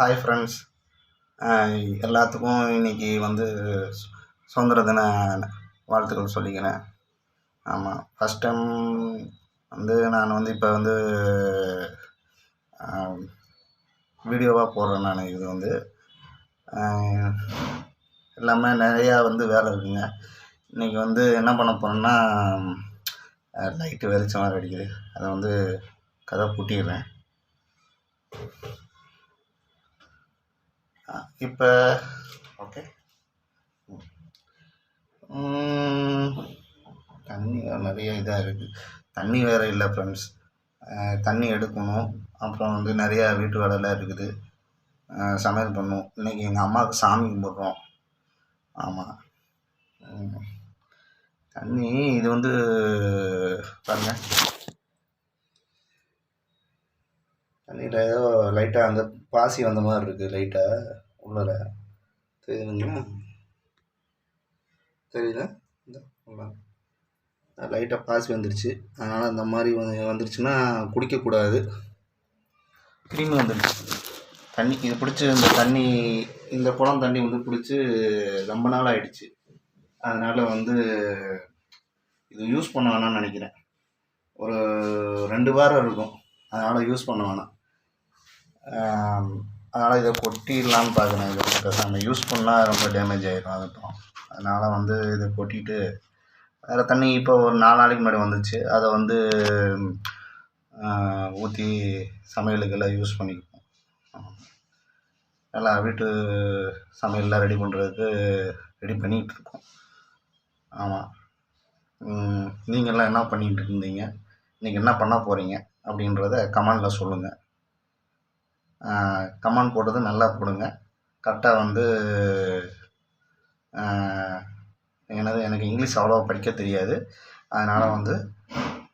Hi friends எல்லாத்துக்கும் இன்றைக்கி வந்து சு- சுதந்திர தின வாழ்த்துக்கள் சொல்லிக்கிறேன். ஆமாம் ஃபஸ்ட் டைம் வந்து நான் வந்து இப்போ வந்து வீடியோவாக போடுறேன் நான் இது வந்து. எல்லாமே நிறையா வந்து வேலை இருக்குங்க. இன்றைக்கி வந்து என்ன பண்ண போகிறேன்னா லைட்டு வெளிச்சம் வேறு அடிக்குது அதை வந்து கதை பூட்டிடுறேன். இப்போ ஓகே தண்ணி நிறைய இதாக இருக்குது தண்ணி வேறு இல்லை ஃப்ரெண்ட்ஸ் தண்ணி எடுக்கணும். அப்புறம் வந்து நிறையா வீட்டு வேலைலாம் இருக்குது. சமையல் பண்ணணும். இன்றைக்கி எங்கள் அம்மாவுக்கு சாமி கும்பிட்றோம். ஆமாம் தண்ணி இது வந்து பாருங்க. தண்ணியில் ஏதோ லைட்டாக அந்த பாசி வந்த மாதிரி இருக்குது லைட்டாக உள்ளர. தெரியுதுங்களா? தெரியல. இந்த லைட்டாக பாசி வந்துருச்சு. அதனால் அந்த மாதிரி வந்து வந்துருச்சுன்னா குடிக்கக்கூடாது. கிருமி வந்துடுச்சு தண்ணி இது பிடிச்சி இந்த தண்ணி இந்த குளம் தண்ணி வந்து பிடிச்சி ரொம்ப நாள் ஆயிடுச்சு. அதனால் வந்து இது யூஸ் பண்ண வேணாம்னு நினைக்கிறேன். ஒரு ரெண்டு வாரம் இருக்கும். அதனால் யூஸ் பண்ண வேணாம். அதனால் இதை கொட்டிடலான்னு பார்க்குறேன். இதை நம்ம யூஸ் பண்ணால் ரொம்ப டேமேஜ் ஆகிடும் அதுக்கப்புறம் அதனால் வந்து இதை கொட்டிட்டு வேறு தண்ணி இப்போ ஒரு நாலு நாளைக்கு முன்னாடி வந்துச்சு. அதை வந்து ஊற்றி சமையலுக்கெல்லாம் யூஸ் பண்ணிக்குவோம். நல்லா எல்லாம் வீட்டு சமையல்லாம் ரெடி பண்ணுறதுக்கு ரெடி பண்ணிகிட்டு இருக்கோம். ஆமாம் நீங்கள்லாம் என்ன பண்ணிகிட்டு இருந்தீங்க? இன்றைக்கி என்ன பண்ண போகிறீங்க அப்படின்றத கமெண்டில் சொல்லுங்கள் கமெண்ட் போடுறது நல்லா போடுங்க. கரெக்டாக வந்து எனது எனக்கு இங்கிலீஷ் அவ்வளோவா படிக்க தெரியாது. அதனால் வந்து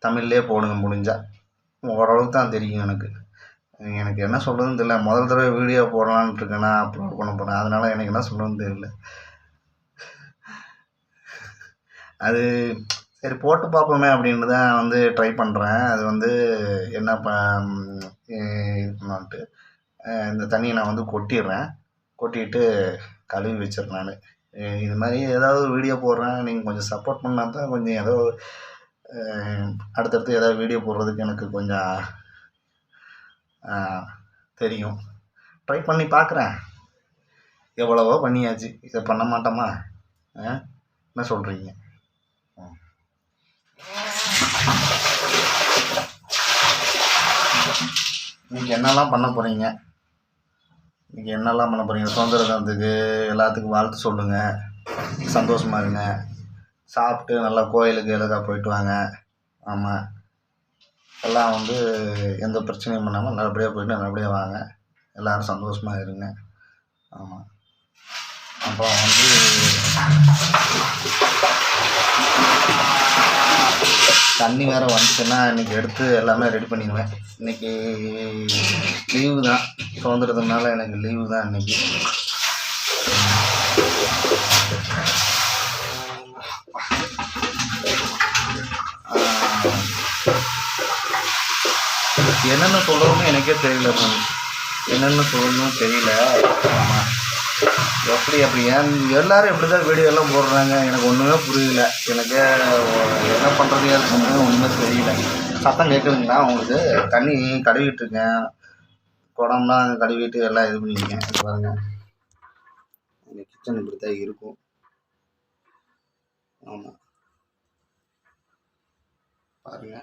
தமிழ்லேயே போடுங்க முடிஞ்சால் ஓரளவுக்கு தான் தெரியும் எனக்கு. எனக்கு என்ன சொல்கிறதுன்னு தெரியல. முதல் தடவை வீடியோ போடலான்ட்டு இருக்கேன்னா அப்லோட் பண்ண போகிறேன் அதனால் எனக்கு என்ன சொல்கிறதுன்னு தெரியல. அது சரி போட்டு பார்ப்போமே அப்படின்னு தான் வந்து ட்ரை பண்ணுறேன் அது வந்து என்ன ப இது பண்ணான்ட்டு. இந்த தண்ணியை நான் வந்து கொட்டிடுறேன் கொட்டிட்டு கழுவி வச்சிடுறேன் நான். இது மாதிரி ஏதாவது வீடியோ போடுறேன். நீங்கள் கொஞ்சம் சப்போர்ட் பண்ணால் தான் கொஞ்சம் ஏதோ அடுத்தடுத்து ஏதாவது வீடியோ போடுறதுக்கு எனக்கு கொஞ்சம் தெரியும். ட்ரை பண்ணி பார்க்குறேன் எவ்வளவோ பண்ணியாச்சு. இதை பண்ண மாட்டோமா? என்ன சொல்கிறீங்க இன்னைக்கு என்னெல்லாம் பண்ண போகிறீங்க இன்றைக்கி என்னெல்லாம் பண்ண போகிறீங்க சுதந்திர தினத்துக்கு எல்லாத்துக்கும் வாழ்த்து சொல்லுங்கள் சந்தோஷமாக இருங்க. சாப்பிட்டு நல்லா கோயிலுக்கு எதுக்காக போயிட்டு வாங்க. ஆமாம் எல்லாம் வந்து எந்த பிரச்சனையும் பண்ணாமல் நல்லபடியாக போயிட்டு நல்லபடியாக வாங்க. எல்லோரும் சந்தோஷமாக இருங்க. ஆமாம் அப்புறம் வந்து தண்ணி வேறு வந்துச்சுன்னா இன்றைக்கி எடுத்து எல்லாமே ரெடி பண்ணிடுவேன். இன்றைக்கி லீவு தான். சுதந்திரத்தினால எனக்கு லீவு தான் இன்றைக்கி என்னென்ன சொல்லணும்னு எனக்கே தெரியல என்னென்ன சொல்லணும்னு தெரியல. ஆமாம் எப்படி அப்படி ஏன் எல்லோரும் எப்படி தான் வீடியோலாம் எல்லாம் போடுறாங்க. எனக்கு ஒன்றுமே புரியல. எனக்கு என்ன பண்ணுறது ஏது பண்ணுறது ஒன்றுமே தெரியல. சத்தம் கேட்குதுங்களா? உங்களுக்கு தண்ணி கழுவிட்டு இருக்கேன். குடம்லாம் கழுவிட்டு எல்லாம் இது பண்ணியிருக்கேன். பாருங்கள் பாருங்க. கிச்சன் இப்படி தான் இருக்கும். ஆமாம் பாருங்க.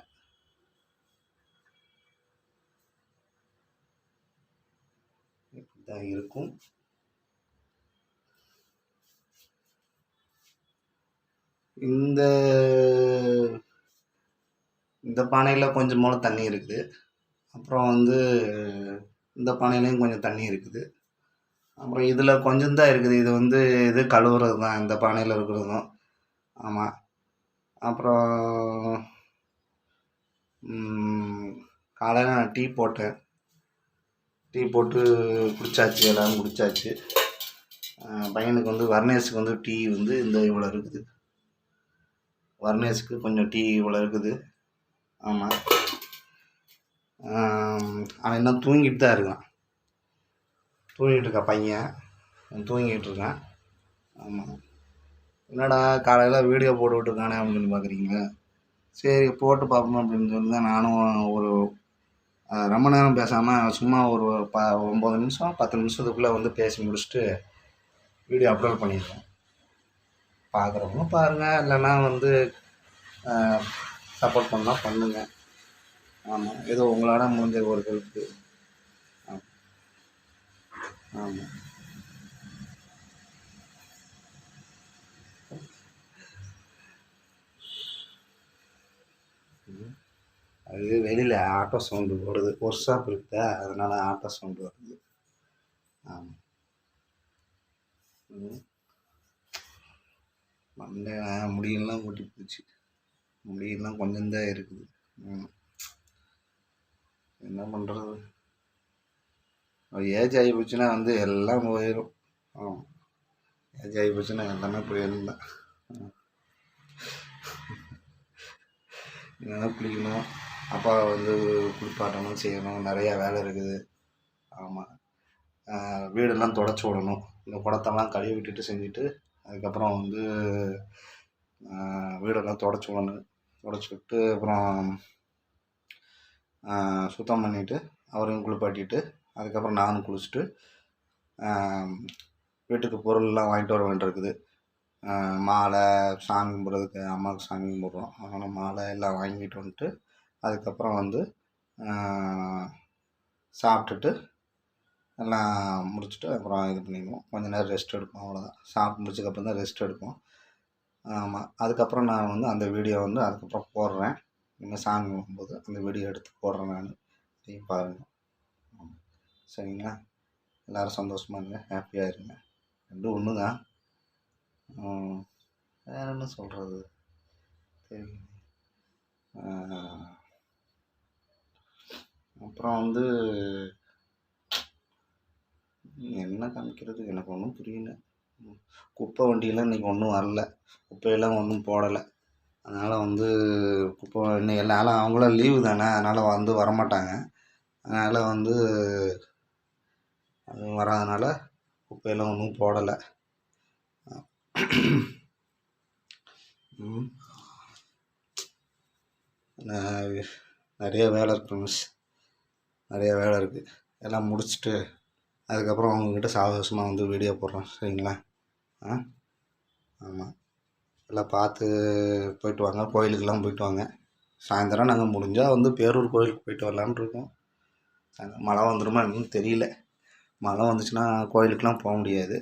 இப்படி தான் இருக்கும். இந்த இந்த பானையில் கொஞ்சம் போல் தண்ணி இருக்குது. அப்புறம் வந்து இந்த பானையிலையும் கொஞ்சம் தண்ணி இருக்குது. அப்புறம் இதில் கொஞ்சம் தான் இருக்குது. இது வந்து இது கழுவுறது தான். இந்த பானையில் இருக்கிறதும். ஆமாம் அப்புறம் காலையில் நான் டீ போட்டேன். டீ போட்டு குடிச்சாச்சு. எல்லோரும் குடிச்சாச்சு. பையனுக்கு வந்து வர்ணேஷுக்கு வந்து டீ வந்து இந்த இவ்வளோ இருக்குது. வர்ணேஸுக்கு கொஞ்சம் டீ இவ்வளோ இருக்குது. ஆமாம் அவன் இன்னும் தூங்கிட்டு தான் இருக்கான். தூங்கிட்டு இருக்கான் பையன். தூங்கிட்டு இருக்கான். ஆமாம் என்னடா காலையில் வீடியோ போட்டு விட்டுருக்கானே அப்படின்னு பார்க்குறீங்க சரி போட்டு பார்ப்போம் அப்படின்னு சொல்லி தான் நானும் ஒரு ரொம்ப நேரம் பேசாமல் சும்மா ஒரு ப ஒம்பது நிமிஷம் பத்து நிமிஷத்துக்குள்ளே வந்து பேசி முடிச்சுட்டு வீடியோ அப்லோட் பண்ணியிருக்கேன் பார்க்குறவங்க பாருங்கள் இல்லைன்னா வந்து சப்போர்ட் பண்ணால் பண்ணுங்கள் ஆமாம் ஏதோ உங்களால் முடிஞ்ச ஒரு ஹெல்ப்பு ஆமாம் அது வெளியில் ஆட்டோ சவுண்டு ஓடுது ஒர்க் ஷாப் இருக்குதா? அதனால் ஆட்டோ சவுண்டு வருது. ஆமாம் ம். மண்டை முடியெல்லாம் ஓட்டி போச்சு. முடியெல்லாம் கொஞ்சம்தான் இருக்குது. என்ன பண்ணுறது ஏஜ் ஆகி போச்சுன்னா வந்து எல்லாம் போயிடும் ஆமாம் ஏஜ் ஆகி போச்சுன்னா எல்லாமே போயிடும் தான். இதெல்லாம் குளிக்கணும்? அப்பா வந்து குளிப்பாட்டணும் செய்யணும். நிறையா வேலை இருக்குது. ஆமாம் வீடெல்லாம் தொடச்சி விடணும். இந்த குடத்தெல்லாம் கழுவி விட்டுட்டு செஞ்சுட்டு அதுக்கப்புறம் வந்து வீடெல்லாம் தொடச்சி விடணும். தொடச்சி விட்டு அப்புறம் சுத்தம் பண்ணிவிட்டு அவரையும் குளிப்பாட்டிட்டு அதுக்கப்புறம் நானும் குளிச்சுட்டு வீட்டுக்கு பொருள்லாம் வாங்கிட்டு வர வேண்டியிருக்குது. மாலை சாமி கும்பிட்றதுக்கு அம்மாவுக்கு சாமி கும்பிட்றோம். அதனால் மாலை எல்லாம் வாங்கிட்டு வந்துட்டு அதுக்கப்புறம் வந்து சாப்பிட்டுட்டு எல்லாம் முடிச்சுட்டு அப்புறம் இது பண்ணிடுவோம். கொஞ்ச நேரம் ரெஸ்ட் எடுப்போம் அவ்வளோதான் சாப்பிட்டு முடிச்சதுக்கப்புறம் தான் ரெஸ்ட் எடுப்போம். ஆமாம் அதுக்கப்புறம் நான் வந்து அந்த வீடியோ வந்து அதுக்கப்புறம் போடுறேன். இனிமேல் சாமி போகும்போது அந்த வீடியோ எடுத்து போடுறேன் நான். அதையும் பாருங்கள் ஆமாம் சரிங்களா? எல்லோரும் சந்தோஷமாக இருங்க ஹாப்பியாக இருங்க. ரெண்டும் ஒன்று தான் வேறு என்ன சொல்கிறது சரி அப்புறம் வந்து என்ன காமிக்கிறது? எனக்கு ஒன்றும் புரியல. குப்பை வண்டியெல்லாம் இன்றைக்கி ஒன்றும் வரல. குப்பையெல்லாம் ஒன்றும் போடலை. அதனால் வந்து குப்பை இன்னும் எல்லாரும் அவங்களும் லீவு தானே. அதனால் வந்து வரமாட்டாங்க. அதனால் வந்து அதுவும் வராதனால குப்பையெல்லாம் ஒன்றும் போடலை. நிறைய வேலை இருக்கு மிஸ் நிறைய வேலை இருக்குது எல்லாம் முடிச்சுட்டு அதுக்கப்புறம் அவங்கக்கிட்ட சாவகாசமாக வந்து வீடியோ போடுறோம் சரிங்களா? ஆ? ஆமாம் எல்லாம் பார்த்து போயிட்டு வாங்க. கோயிலுக்கெல்லாம் போயிட்டு வாங்க. சாயந்தரம் நாங்கள் முடிஞ்சால் வந்து பேரூர் கோயிலுக்கு போயிட்டு வரலான்னு இருக்கோம். மழை வந்துடுமா என்னன்னு தெரியல. மழை வந்துச்சுன்னா கோயிலுக்கெலாம் போக முடியாது.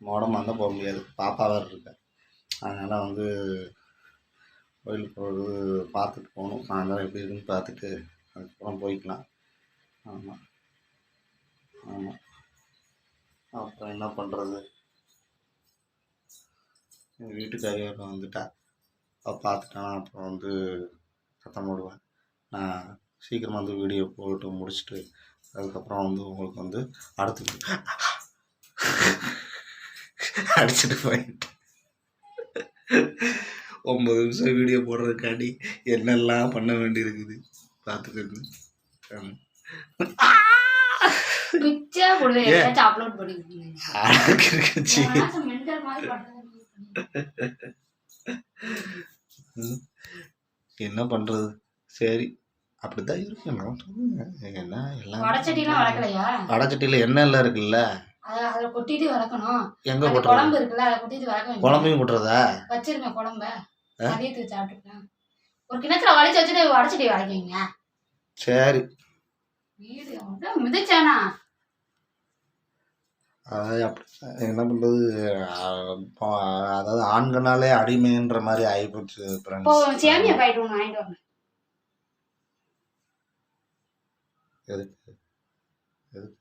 மோடமாக இருந்தால் போக முடியாது. பாப்பா வேறு இருக்கா. அதனால் வந்து கோயிலுக்கு போகிறது பார்த்துட்டு போகணும். சாயந்தரம் எப்படி இருக்குன்னு பார்த்துட்டு அதுக்கப்புறம் போய்க்கலாம். ஆமாம் ஆமாம் அப்புறம் என்ன பண்ணுறது எங்கள் வீட்டுக்காரி வந்துட்டா. அவள் பார்த்துட்டானா அப்புறம் வந்து சத்தம் போடுவேன் நான் சீக்கிரமாக வந்து வீடியோ போட்டு முடிச்சுட்டு அதுக்கப்புறம் வந்து உங்களுக்கு வந்து அடுத்து அடிச்சுட்டு போயிட்டேன். ஒம்பது நிமிஷம் வீடியோ போடுறதுக்காண்டி என்னெல்லாம் பண்ண வேண்டியிருக்குது. பார்த்துக்கோங்க ஆமாம் பிச்சை போடுவேன்? ஏதாச்சும் அப்லோட் பண்ணுறது என்ன பண்ணுறது சரி. அப்படித்தான் இருக்கணும். சொல்லுங்க. என்ன எல்லாம் வடச்சட்டிலாம் வளர்க்கலையா? வடச்சட்டியில் எண்ணெய் எல்லாம் இருக்குல்ல? அதை அதுல கொட்டிட்டு வளர்க்கணும். எங்கே குழம்பு இருக்குல்ல அதை கொட்டிட்டு வளர்க்க வேண்டியது. குழம்பையும் போட்டுறதா வச்சிருக்கேன் குழம்ப? மதியத்துக்கு சாப்பிட்டுக்கலாம். ஒரு கிணத்துல வளைச்சு வச்சுட்டு வடச்சட்டி வளைக்குவீங்க சரி. மிதிச்சானா? அதாவது அப்படி என்ன பண்ணுறது அதாவது ஆண்களாலே அடிமைன்ற மாதிரி ஆகிப்போச்சு ஃப்ரெண்ட்ஸ் சேமியா பாயிட்டு ஒன்று வாங்கிட்டு வரணும் எதுக்கு? எதுக்கு?